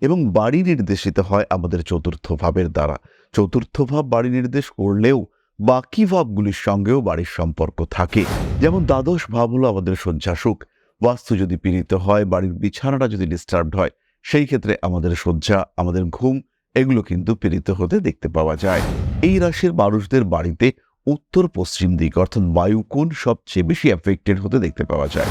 এবং বাড়ি নির্দেশিত হয় আমাদের চতুর্থ ভাবের দ্বারা। চতুর্থ ভাব বাড়ি নির্দেশ করলেও বাকি ভাবগুলির সঙ্গেও বাড়ির সম্পর্ক থাকে। যেমন দ্বাদশ ভাব হলো আমাদের শয্যাসুখ। বাস্তু যদি পীড়িত হয়, বাড়ির বিছানাটা যদি ডিস্টার্বড হয়, সেই ক্ষেত্রে আমাদের শয্যা, আমাদের ঘুম, এগুলো কিন্তু পীড়িত হতে দেখতে পাওয়া যায়। এই রাশির মানুষদের বাড়িতে উত্তর পশ্চিম দিক অর্থাৎ বায়ুকোণ সবচেয়ে বেশি এফেক্টেড হতে দেখতে পাওয়া যায়।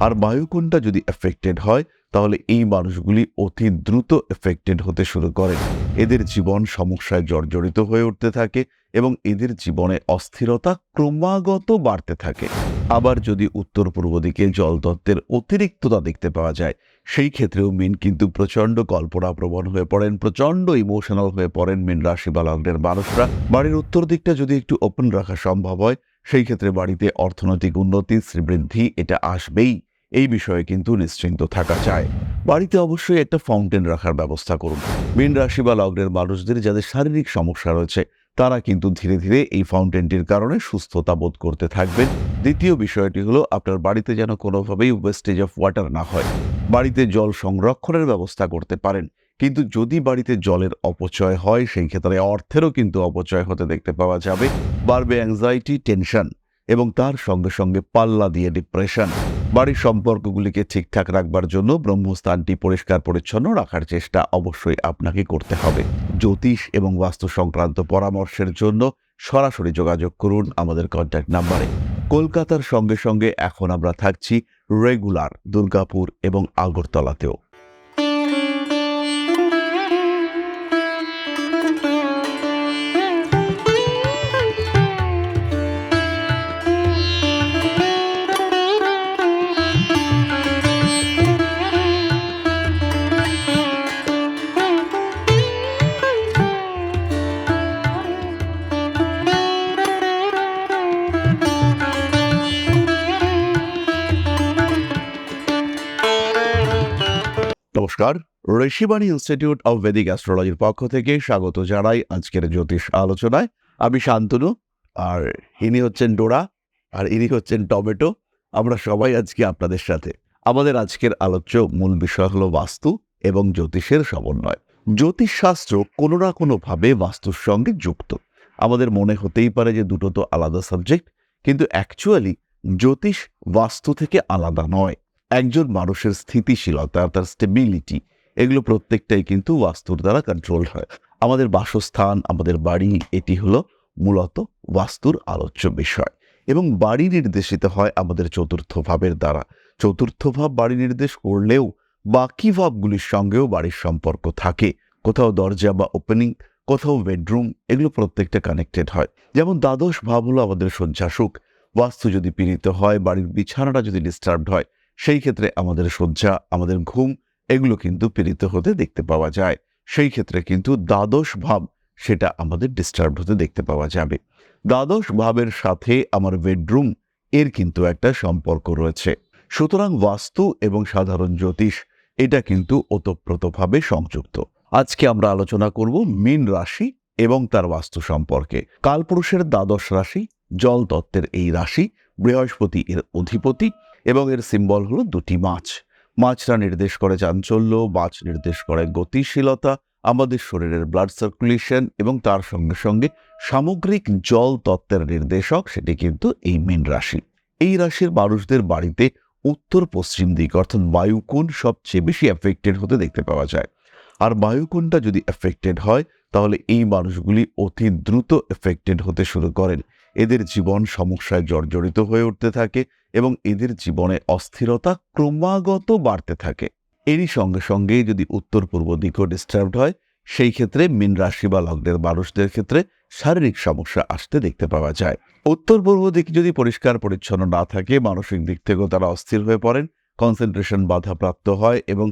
আর বায়ুকোণটা যদি এফেক্টেড হয় তাহলে এই মানুষগুলি অতি দ্রুত এফেক্টেড হতে শুরু করে। এদের জীবন সমস্যায় জর্জরিত হয়ে উঠতে থাকে এবং এদের জীবনে অস্থিরতা ক্রমাগত বাড়তে থাকে। আবার যদি উত্তর পূর্ব দিকে জলতত্ত্বের অতিরিক্ততা দেখতে পাওয়া যায়, সেই ক্ষেত্রেও মিন কিন্তু প্রচণ্ড কল্পনাপ্রবণ হয়ে পড়েন, প্রচণ্ড ইমোশনাল হয়ে পড়েন মিন রাশি বা লগ্নের মানুষরা। বাড়ির উত্তর দিকটা যদি একটু ওপেন রাখা সম্ভব হয়, সেই ক্ষেত্রে বাড়িতে অর্থনৈতিক উন্নতি, শ্রীবৃদ্ধি, এটা আসবেই। এই বিষয়ে কিন্তু নিশ্চিন্ত থাকা চায় বাড়িতে অবশ্যই একটা ফাউন্টেন রাখার ব্যবস্থা করুন। মীন রাশি বা লগ্নের মানুষদের যাদের শারীরিক সমস্যা রয়েছে, তারা কিন্তু ধীরে ধীরে এই ফাউন্টেনটির কারণে সুস্থতা বোধ করতে থাকবেন। দ্বিতীয় বিষয়টি হলো, আপনার বাড়িতে যেন কোনোভাবেই ওয়েস্টেজ অফ ওয়াটার না হয়। বাড়িতে জল সংরক্ষণের ব্যবস্থা করতে পারেন। কিন্তু যদি বাড়িতে জলের অপচয় হয়, সেই ক্ষেত্রে অর্থেরও কিন্তু অপচয় হতে দেখতে পাওয়া যাবে। বাড়বে অ্যাংজাইটি টেনশন এবং তার সঙ্গে সঙ্গে পাল্লা দিয়ে ডিপ্রেশন বাড়ির সম্পর্কগুলিকে ঠিকঠাক রাখবার জন্য ব্রহ্মস্থানটি পরিষ্কার পরিচ্ছন্ন রাখার চেষ্টা অবশ্যই আপনাকে করতে হবে। জ্যোতিষ এবং বাস্তু সংক্রান্ত পরামর্শের জন্য সরাসরি যোগাযোগ করুন আমাদের কন্ট্যাক্ট নাম্বারে কলকাতার সঙ্গে সঙ্গে এখন আমরা থাকছি রেগুলার দুর্গাপুর এবং আগরতলাতেও। নমস্কার। ঋষিবাণী ইনস্টিটিউট অব ভেদিক অ্যাস্ট্রোলজির পক্ষ থেকে স্বাগত জানাই আজকের জ্যোতিষ আলোচনায়। আমি শান্তনু, আর ইনি হচ্ছেন ডোরা, আর ইনি হচ্ছেন টমেটো। আমরা সবাই আজকে আপনাদের সাথে। আমাদের আজকের আলোচ্য মূল বিষয় হলো বাস্তু এবং জ্যোতিষের সমন্বয়। জ্যোতিষশাস্ত্র কোনো না কোনোভাবে বাস্তুর সঙ্গে যুক্ত। আমাদের মনে হতেই পারে যে দুটো তো আলাদা সাবজেক্ট, কিন্তু অ্যাকচুয়ালি জ্যোতিষ বাস্তু থেকে আলাদা নয়। একজন মানুষের স্থিতিশীলতা, তার স্টেবিলিটি এগুলো প্রত্যেকটাই কিন্তু বাস্তুর দ্বারা কন্ট্রোল হয়। আমাদের বাসস্থান, আমাদের বাড়ি, এটি হলো মূলত বাস্তুর আলোচ্য বিষয় এবং বাড়ি নির্দেশিত হয় আমাদের চতুর্থ ভাবের দ্বারা। চতুর্থ ভাব বাড়ি নির্দেশ করলেও বাকি ভাবগুলির সঙ্গেও বাড়ির সম্পর্ক থাকে। কোথাও দরজা বা ওপেনিং কোথাও বেডরুম এগুলো প্রত্যেকটা কানেক্টেড হয়। যেমন দ্বাদশ ভাব হলো আমাদের শয্যাসুখ। বাস্তু যদি পীড়িত হয়, বাড়ির বিছানাটা যদি ডিস্টার্বড হয় সেই ক্ষেত্রে আমাদের শয্যা, আমাদের ঘুম, এগুলো কিন্তু পীড়িত হতে দেখতে পাওয়া যায়। সেই ক্ষেত্রে কিন্তু দ্বাদশ ভাব সেটা আমাদের ডিস্টার্ব হতে দেখতে পাওয়া যাবে। দ্বাদশ ভাবের সাথে আমার বেডরুম এর কিন্তু একটা সম্পর্ক রয়েছে। সুতরাং বাস্তু এবং সাধারণ জ্যোতিষ এটা কিন্তু ওতপ্রোতভাবে সংযুক্ত। আজকে আমরা আলোচনা করব মীন রাশি এবং তার বাস্তু সম্পর্কে। কালপুরুষের দ্বাদশ রাশি জল তত্ত্বের এই রাশি, বৃহস্পতি এর অধিপতি এবং এর সিম্বল হলো দুটি মাছ। মাছরা নির্দেশ করে চাঞ্চল্য, মাছ নির্দেশ করে গতিশীলতা, আমাদের শরীরের ব্লাড সার্কুলেশন এবং তার সঙ্গে সঙ্গে সামগ্রিক জল তত্ত্বের নির্দেশক সেটি কিন্তু এই মীন রাশি। এই রাশির মানুষদের বাড়িতে উত্তর পশ্চিম দিক অর্থাৎ বায়ুকোণ সবচেয়ে বেশি এফেক্টেড হতে দেখতে পাওয়া যায়। আর বায়ুকোণটা যদি এফেক্টেড হয়, তাহলে এই মানুষগুলি অতি দ্রুত এফেক্টেড হতে শুরু করেন। এদের জীবন সমস্যায় জর্জরিত হয়ে উঠতে থাকে এবং এদের জীবনে অস্থিরতা ক্রমাগত বাড়তে থাকে। এরই সঙ্গে সঙ্গে যদি উত্তর পূর্ব দিকও ডিস্টার্বড হয়, সেই ক্ষেত্রে মীন রাশি বা লগ্নের মানুষদের ক্ষেত্রে শারীরিক সমস্যা আসতে দেখতে পাওয়া যায়। উত্তর পূর্ব দিক যদি পরিষ্কার পরিচ্ছন্ন না থাকে, মানসিক দিক থেকেও তারা অস্থির হয়ে পড়েন কনসেন্ট্রেশন বাধাপ্রাপ্ত হয় এবং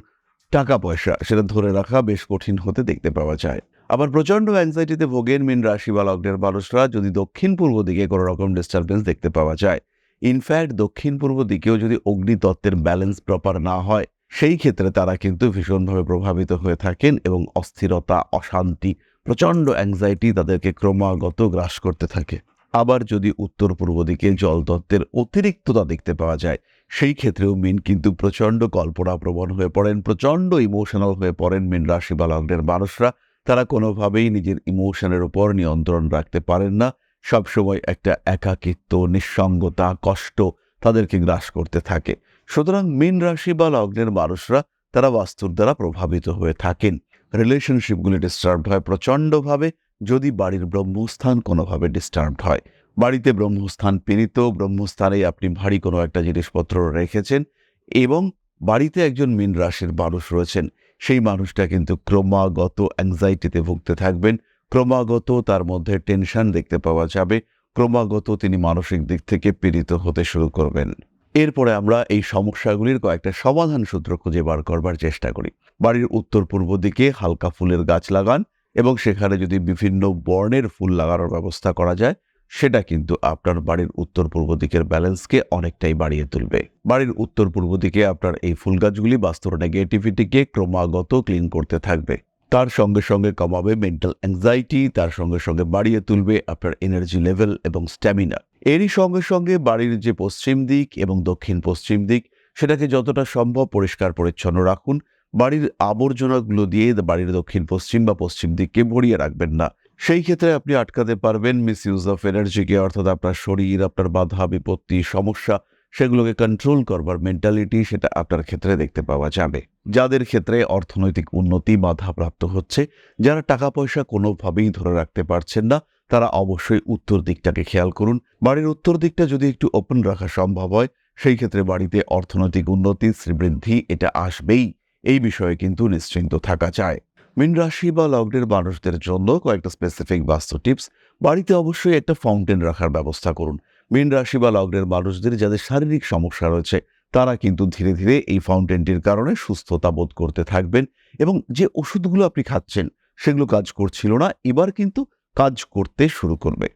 টাকা পয়সা সেটা ধরে রাখা বেশ কঠিন হতে দেখতে পাওয়া যায়। আবার প্রচণ্ড অ্যাংজাইটিতে ভোগেন মীন রাশি বা লগ্নের মানুষরা যদি দক্ষিণ পূর্ব দিকে কোনো রকম ডিস্টারবেন্স দেখতে পাওয়া যায়। ইনফ্যাক্ট দক্ষিণ পূর্ব দিকেও যদি অগ্নিতত্ত্বের ব্যালেন্স প্রপার না হয়, সেই ক্ষেত্রে তারা কিন্তু ভীষণভাবে প্রভাবিত হয়ে থাকেন এবং অস্থিরতা, অশান্তি, প্রচণ্ড অ্যাংজাইটি তাদেরকে ক্রমাগত গ্রাস করতে থাকে। আবার যদি উত্তর পূর্ব দিকে জলতত্ত্বের অতিরিক্ততা দেখতে পাওয়া যায়, সেই ক্ষেত্রেও মিন কিন্তু প্রচণ্ড কল্পনা প্রবণ হয়ে পড়েন, প্রচণ্ড ইমোশনাল হয়ে পড়েন মিন রাশি বা লগ্নের মানুষরা। তারা কোনোভাবেই নিজের ইমোশনের ওপর নিয়ন্ত্রণ রাখতে পারেন না। সবসময় একটা একাকিত্ব, নিঃসঙ্গতা, কষ্ট তাদেরকে গ্রাস করতে থাকে। সুতরাং মিন রাশি বা লগ্নের মানুষরা তারা বাস্তুর দ্বারা প্রভাবিত হয়ে থাকেন। রিলেশনশিপগুলি ডিস্টার্ব হয় প্রচণ্ডভাবে, যদি বাড়ির ব্রহ্মস্থান কোনোভাবে ডিস্টার্বড হয়। বাড়িতে ব্রহ্মস্থান পীড়িত ব্রহ্মস্থানে আপনি ভারী কোনো একটা জিনিসপত্র রেখেছেন এবং বাড়িতে একজন মিন রাশির মানুষ রয়েছেন। সেই মানুষটা কিন্তু ক্রমাগত অ্যাংজাইটিতে ভুগতে থাকবেন, ক্রমাগত তার মধ্যে টেনশন দেখতে পাওয়া যাবে, ক্রমাগত তিনি মানসিক দিক থেকে পীড়িত হতে শুরু করবেন। এরপরে আমরা এই সমস্যাগুলির কয়েকটা সমাধান সূত্র খুঁজে বার করবার চেষ্টা করি। বাড়ির উত্তর পূর্ব দিকে হালকা ফুলের গাছ লাগান এবং সেখানে যদি বিভিন্ন বর্ণের ফুল লাগানোর ব্যবস্থা করা যায় সেটা কিন্তু আপনার বাড়ির উত্তর পূর্ব দিকের ব্যালেন্সকে অনেকটাই বাড়িয়ে তুলবে। বাড়ির উত্তর পূর্ব দিকে আপনার এই ফুল গাছগুলি বাস্তব নেগেটিভিটিকে ক্রমাগত ক্লিন করতে থাকবে। তার সঙ্গে সঙ্গে কমাবে মেন্টাল অ্যাংজাইটি তার সঙ্গে সঙ্গে বাড়িয়ে তুলবে আপনার এনার্জি লেভেল এবং স্ট্যামিনা এরই সঙ্গে সঙ্গে বাড়ির যে পশ্চিম দিক এবং দক্ষিণ পশ্চিম দিক, সেটাকে যতটা সম্ভব পরিষ্কার পরিচ্ছন্ন রাখুন। বাড়ির আবর্জনাগুলো দিয়ে বাড়ির দক্ষিণ পশ্চিম বা পশ্চিম দিককে ভরিয়ে রাখবেন না। সেই ক্ষেত্রে আপনি আটকাতে পারবেন মিস ইউজ অফ এনার্জিকে অর্থাৎ আপনার শরীর, আপনার বাধা, বিপত্তি, সমস্যা, সেগুলোকে কন্ট্রোল করবার মেন্টালিটি সেটা আপনার ক্ষেত্রে দেখতে পাওয়া যাবে। যাদের ক্ষেত্রে অর্থনৈতিক উন্নতি বাধাপ্রাপ্ত হচ্ছে, যারা টাকা পয়সা কোনোভাবেই ধরে রাখতে পারছেন না, তারা অবশ্যই উত্তর দিকটাকে খেয়াল করুন। বাড়ির উত্তর দিকটা যদি একটু ওপেন রাখা সম্ভব হয়, সেই ক্ষেত্রে বাড়িতে অর্থনৈতিক উন্নতি, শ্রীবৃদ্ধি এটা আসবেই। এই বিষয়ে কিন্তু নিশ্চিন্ত থাকা যায়। মিন রাশি বা লগ্নের মানুষদের জন্য কয়েকটা স্পেসিফিক বাস্তু টিপস বাড়িতে অবশ্যই একটা ফাউন্টেন রাখার ব্যবস্থা করুন। মিন রাশি বা লগ্নের মানুষদের যাদের শারীরিক সমস্যা রয়েছে, তারা কিন্তু ধীরে ধীরে এই ফাউন্টেনটির কারণে সুস্থতা বোধ করতে থাকবেন এবং যে ওষুধগুলো আপনি খাচ্ছেন, সেগুলো কাজ করছিল না, এবার কিন্তু কাজ করতে শুরু করবে।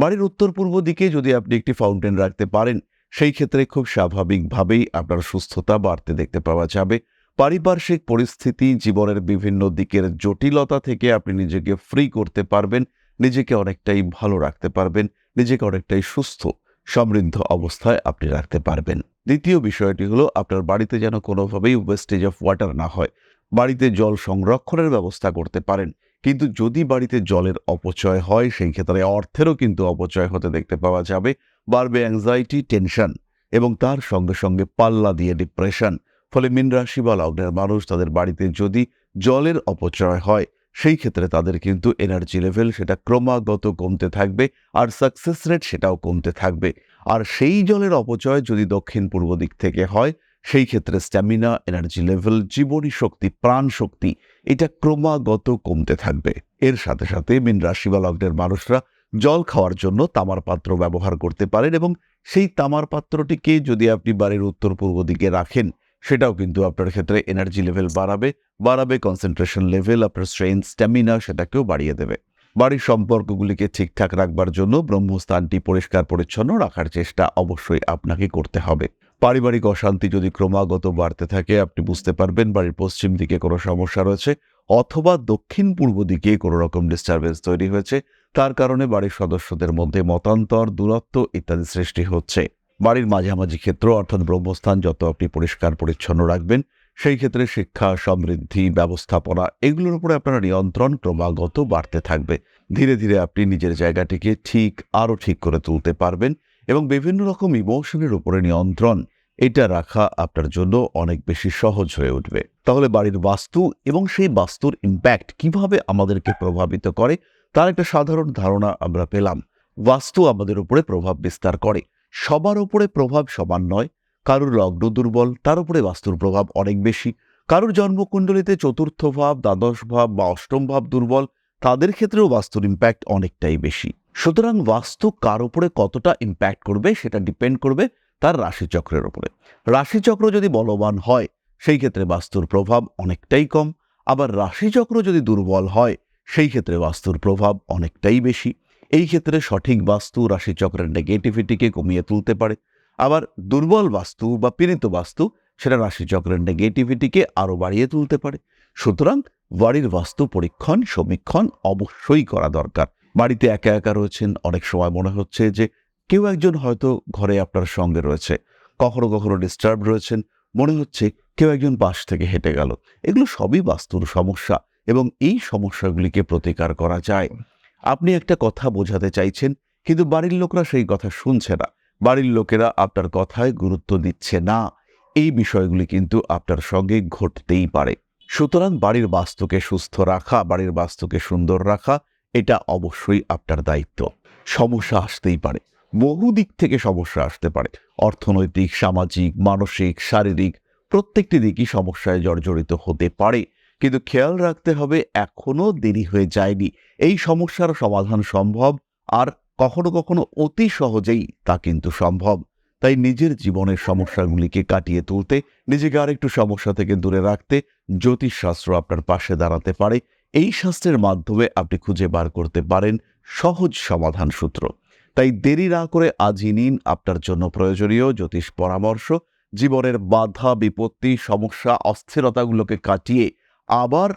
বাড়ির উত্তর পূর্ব দিকে যদি আপনি একটি ফাউন্টেন রাখতে পারেন, সেই ক্ষেত্রে খুব স্বাভাবিকভাবেই আপনার সুস্থতা বাড়তে দেখতে পাওয়া যাবে। পারিপার্শ্বিক পরিস্থিতি, জীবনের বিভিন্ন দিকের জটিলতা থেকে আপনি নিজেকে ফ্রি করতে পারবেন, নিজেকে অনেকটাই ভালো রাখতে পারবেন, নিজেকে অনেকটাই সুস্থ, সমৃদ্ধ অবস্থায় আপনি রাখতে পারবেন। দ্বিতীয় বিষয়টি হলো, আপনার বাড়িতে যেন কোনোভাবেই ওয়েস্টেজ অফ ওয়াটার না হয়। বাড়িতে জল সংরক্ষণের ব্যবস্থা করতে পারেন, কিন্তু যদি বাড়িতে জলের অপচয় হয়, সেই ক্ষেত্রে অর্থেরও কিন্তু অপচয় হতে দেখতে পাওয়া যাবে, বাড়বে অ্যাংজাইটি টেনশন এবং তার সঙ্গে সঙ্গে পাল্লা দিয়ে ডিপ্রেশন ফলে মিন রাশি বা লগ্নের মানুষ তাদের বাড়িতে যদি জলের অপচয় হয়, সেই ক্ষেত্রে তাদের কিন্তু এনার্জি লেভেল সেটা ক্রমাগত কমতে থাকবে আর সাকসেস রেট সেটাও কমতে থাকবে। আর সেই জলের অপচয় যদি দক্ষিণ পূর্ব দিক থেকে হয়, সেই ক্ষেত্রে স্ট্যামিনা এনার্জি লেভেল জীবনী শক্তি, প্রাণ শক্তি, এটা ক্রমাগত কমতে থাকবে। এর সাথে সাথে মিন রাশি বা লগ্নের মানুষরা জল খাওয়ার জন্য তামার পাত্র ব্যবহার করতে পারেন এবং সেই তামার পাত্রটিকে যদি আপনি বাড়ির উত্তর পূর্ব দিকে রাখেন সেটাও কিন্তু আপনার ক্ষেত্রে এনার্জি লেভেল বাড়াবে বাড়াবে কনসেন্ট্রেশন লেভেল আপনার স্ট্রেংথ স্ট্যামিনা সেটাকেও বাড়িয়ে দেবে। বাড়ির সম্পর্কগুলিকে ঠিকঠাক রাখবার জন্য ব্রহ্মস্থানটি পরিষ্কার পরিচ্ছন্ন রাখার চেষ্টা অবশ্যই আপনাকে করতে হবে। পারিবারিক অশান্তি যদি ক্রমাগত বাড়তে থাকে, আপনি বুঝতে পারবেন বাড়ির পশ্চিম দিকে কোনো সমস্যা রয়েছে অথবা দক্ষিণ পূর্ব দিকে কোনো রকম ডিস্টারবেন্স তৈরি হয়েছে, তার কারণে বাড়ির সদস্যদের মধ্যে মতান্তর, দূরত্ব ইত্যাদি সৃষ্টি হচ্ছে। বাড়ির মাঝামাঝি ক্ষেত্র, অর্থাৎ ব্রহ্মস্থান যত আপনি পরিষ্কার পরিচ্ছন্ন রাখবেন, সেই ক্ষেত্রে শিক্ষা, সমৃদ্ধি, ব্যবস্থাপনা এগুলোর উপরে আপনার নিয়ন্ত্রণ ক্রমাগত বাড়তে থাকবে। ধীরে ধীরে আপনি নিজের জায়গাটিকে ঠিক, আরও ঠিক করে তুলতে পারবেন এবং বিভিন্ন রকম ইমোশনের উপরে নিয়ন্ত্রণ, এটা রাখা আপনার জন্য অনেক বেশি সহজ হয়ে উঠবে। তাহলে বাড়ির বাস্তু এবং সেই বাস্তুর ইম্প্যাক্ট কীভাবে আমাদেরকে প্রভাবিত করে, তার একটা সাধারণ ধারণা আমরা পেলাম। বাস্তু আমাদের উপরে প্রভাব বিস্তার করে। সবার উপরে প্রভাব সমান নয়। কারুর লগ্ন দুর্বল, তার উপরে বাস্তুর প্রভাব অনেক বেশি। কারুর জন্মকুণ্ডলিতে চতুর্থ ভাব, দ্বাদশ ভাব বা অষ্টম ভাব দুর্বল, তাদের ক্ষেত্রেও বাস্তুর ইম্প্যাক্ট অনেকটাই বেশি। সুতরাং বাস্তু কার উপরে কতটা ইম্প্যাক্ট করবে সেটা ডিপেন্ড করবে তার রাশিচক্রের উপরে। রাশিচক্র যদি বলবান হয়, সেই ক্ষেত্রে বাস্তুর প্রভাব অনেকটাই কম। আবার রাশিচক্র যদি দুর্বল হয়, সেই ক্ষেত্রে বাস্তুর প্রভাব অনেকটাই বেশি। এই ক্ষেত্রে সঠিক বাস্তু রাশিচক্রের নেগেটিভিটিকে কমিয়ে তুলতে পারে। আবার দুর্বল বাস্তু বা পীড়িত বাস্তু সেটা রাশিচক্রের নেগেটিভিটিকে আরও বাড়িয়ে তুলতে পারে। সুতরাং বাড়ির বাস্তু পরীক্ষণ, সমীক্ষণ অবশ্যই করা দরকার। বাড়িতে একা একা রয়েছেন, অনেক সময় মনে হচ্ছে যে কেউ একজন হয়তো ঘরে আপনার সঙ্গে রয়েছে, কখনো কখনো ডিস্টার্ব রয়েছেন, মনে হচ্ছে কেউ একজন পাশ থেকে হেঁটে গেল। এগুলো সবই বাস্তুর সমস্যা এবং এই সমস্যাগুলিকে প্রতিকার করা যায়। আপনি একটা কথা বোঝাতে চাইছেন, কিন্তু বাড়ির লোকরা সেই কথা শুনছে না। বাড়ির লোকেরা আপনার কথায় গুরুত্ব দিচ্ছে না। এই বিষয়গুলি কিন্তু আপনার সঙ্গে ঘটতেই পারে। সুতরাং বাড়ির বাস্তুকে সুস্থ রাখা, বাড়ির বাস্তুকে সুন্দর রাখা, এটা অবশ্যই আপনার দায়িত্ব। সমস্যা আসতেই পারে। বহু দিক থেকে সমস্যা আসতে পারে। অর্থনৈতিক, সামাজিক, মানসিক, শারীরিক, প্রত্যেকটি দিকই সমস্যায় জর্জরিত হতে পারে। কিন্তু খেয়াল রাখতে হবে এখনও দেরি হয়ে যায়নি। এই সমস্যার সমাধান সম্ভব আর কখনো কখনো অতি সহজেই তা কিন্তু সম্ভব। তাই নিজের জীবনের সমস্যাগুলিকে কাটিয়ে তুলতে, নিজেকে আরেকটু সমস্যা থেকে দূরে রাখতে জ্যোতিষশাস্ত্র আপনার পাশে দাঁড়াতে পারে। এই শাস্ত্রের মাধ্যমে আপনি খুঁজে বার করতে পারেন সহজ সমাধান সূত্র। তাই দেরি না করে আজই নিন আপনার জন্য প্রয়োজনীয় জ্যোতিষ পরামর্শ। জীবনের বাধা, বিপত্তি, সমস্যা, অস্থিরতাগুলোকে কাটিয়ে আবার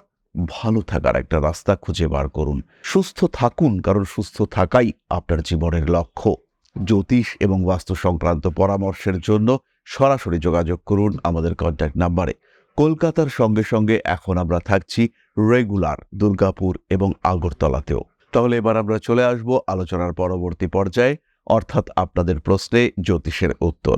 ভালো থাকার একটা রাস্তা খুঁজে বার করুন। সুস্থ থাকুন, কারণ সুস্থ থাকাই আপনার জীবনের লক্ষ্য। জ্যোতিষ এবং বাস্তু সংক্রান্ত পরামর্শের জন্য সরাসরি যোগাযোগ করুন আমাদের কন্ট্যাক্ট নাম্বারে কলকাতার সঙ্গে সঙ্গে এখন আমরা থাকছি রেগুলার দুর্গাপুর এবং আগরতলাতেও। তাহলে এবার আমরা চলে আসব আলোচনার পরবর্তী পর্যায়ে, অর্থাৎ আপনাদের প্রশ্নে জ্যোতিষের উত্তর।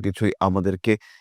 কিছুই আমাদেরকে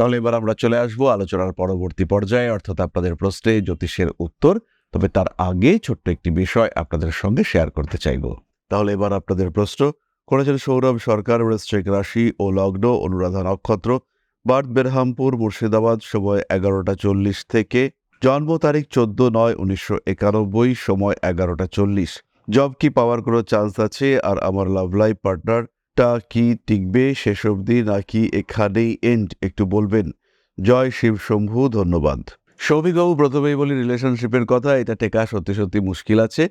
তাহলে এবার আমরা চলে আসব আলোচনার পরবর্তী পর্যায়ে, অর্থাৎ আপনাদের প্রশ্নে জ্যোতিষের উত্তর, তবে তার আগে ছোট্ট একটি বিষয় আপনাদের সঙ্গে শেয়ার করতে চাইব। তাহলে এবার আপনাদের প্রশ্ন, করেছেন সৌরভ সরকার, বৃশ্চিক রাশি ও লগ্ন, অনুরাধা নক্ষত্র, বার্থ বেরহামপুর, মুর্শিদাবাদ, সময় এগারোটা চল্লিশ থেকে, জন্ম তারিখ চোদ্দ নয় উনিশশো একানব্বই, সময় এগারোটা চল্লিশ। জব কি পাওয়ার কোনো চান্স আছে? আর আমার লাভ লাইফ পার্টনারটা কি টিকবে শেষ অবধি নাকি এখানেই এন্ড একটু বলবেন। জয় শিব শম্ভু, ধন্যবাদ। সৌভিকবাবু প্রথমেই বলি রিলেশনশিপের কথা, এটা টেকা সত্যি সত্যি মুশকিল আছে।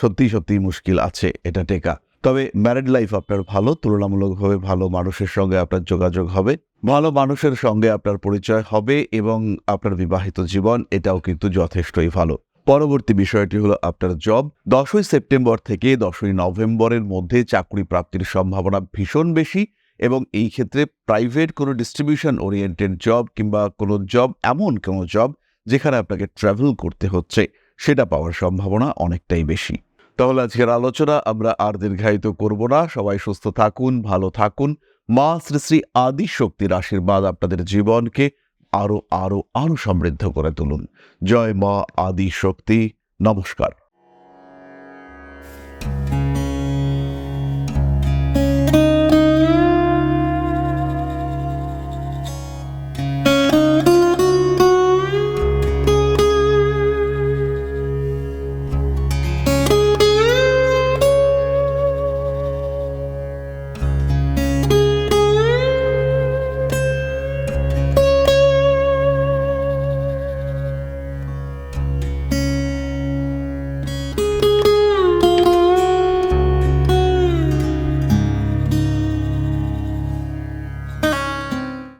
সত্যি সত্যি মুশকিল আছে, এটা টেকা। তবে ম্যারিড লাইফ আপনার ভালো, তুলনামূলকভাবে ভালো মানুষের সঙ্গে আপনার যোগাযোগ হবে, ভালো মানুষের সঙ্গে আপনার পরিচয় হবে এবং আপনার বিবাহিত জীবন, এটাও কিন্তু যথেষ্টই ভালো। পরবর্তী বিষয়টি হলো আপনার জব দশই সেপ্টেম্বর থেকে দশই নভেম্বরের মধ্যে চাকরি প্রাপ্তির সম্ভাবনা ভীষণ বেশি এবং এই ক্ষেত্রে প্রাইভেট কোনো ডিস্ট্রিবিউশন ওরিয়েন্টেড জব কিংবা কোনো জব এমন কোনো জব যেখানে আপনাকে ট্রাভেল করতে হচ্ছে, সেটা পাওয়ার সম্ভাবনা অনেকটাই বেশি। তাহলে আজকের আলোচনা আমরা আর দীর্ঘায়িত করব না। সবাই সুস্থ থাকুন, ভালো থাকুন। মা শ্রী শ্রী আদি শক্তির আশীর্বাদ আপনাদের জীবনকে আরও আরও আরও সমৃদ্ধ করে তুলুন। জয় মা আদি শক্তি নমস্কার।